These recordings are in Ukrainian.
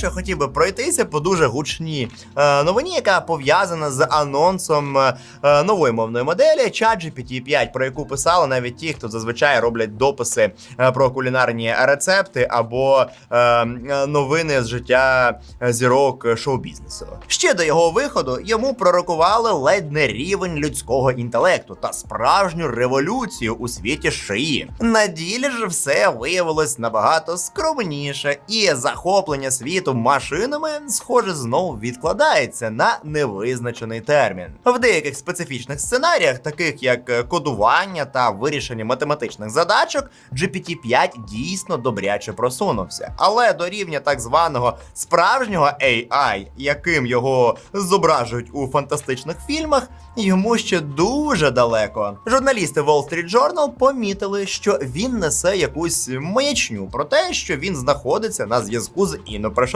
Що хотів би пройтися по дуже гучній е, новині, яка пов'язана з анонсом е, е, нової мовної моделі ChatGPT 5, про яку писали навіть ті, хто зазвичай роблять дописи про кулінарні рецепти або новини з життя зірок шоу-бізнесу. Ще до його виходу йому пророкували ледь не рівень людського інтелекту та справжню революцію у світі шиї. На ділі ж все виявилось набагато скромніше, і захоплення світу машинами, схоже, знову відкладається на невизначений термін. В деяких специфічних сценаріях, таких як е, кодування та вирішення математичних задачок, GPT-5 дійсно добряче просунувся. Але до рівня так званого справжнього AI, яким його зображують у фантастичних фільмах, йому ще дуже далеко. Журналісти Wall Street Journal помітили, що він несе якусь маячню про те, що він знаходиться на зв'язку з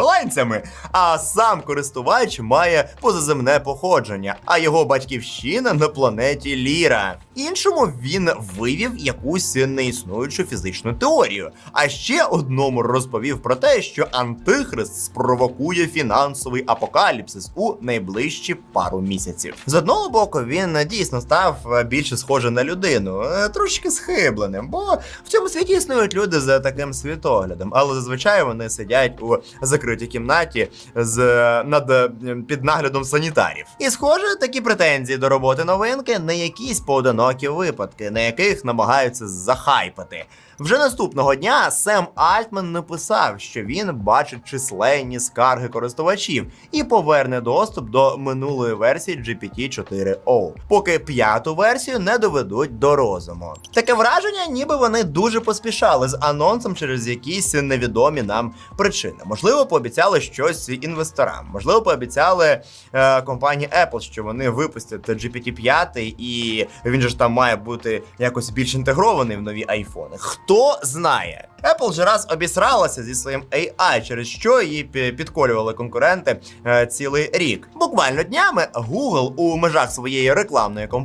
інопришеленцями, а сам користувач має позаземне походження, а його батьківщина на планеті Ліра. Іншому він вивів якусь неіснуючу фізичну теорію. А ще одному розповів про те, що антихрист спровокує фінансовий апокаліпсис у найближчі пару місяців. З одного боку, він дійсно став е, більше схожий на людину, е, трошки схибленим, бо в цьому світі існують люди з таким світоглядом, але зазвичай вони сидять у закритій кімнаті з над е, під наглядом санітарів. І схоже, такі претензії до роботи новинки не якісь поодинокі випадки, на яких намагаються захайпати. Вже наступного дня Сем Альтман написав, що він бачить численні скарги користувачів і поверне доступ до минулої версії GPT-4o, поки п'яту версію не доведуть до розуму. Таке враження, ніби вони дуже поспішали з анонсом через якісь невідомі нам причини. Можливо, пообіцяли щось інвесторам, можливо, пообіцяли е, компанії Apple, що вони випустять GPT-5, і він же ж там має бути якось більш інтегрований в нові айфони. Хто знає? Apple же раз обісралася зі своїм AI, через що її підколювали конкуренти е, цілий рік. Буквально днями Google у межах своєї рекламної кампанії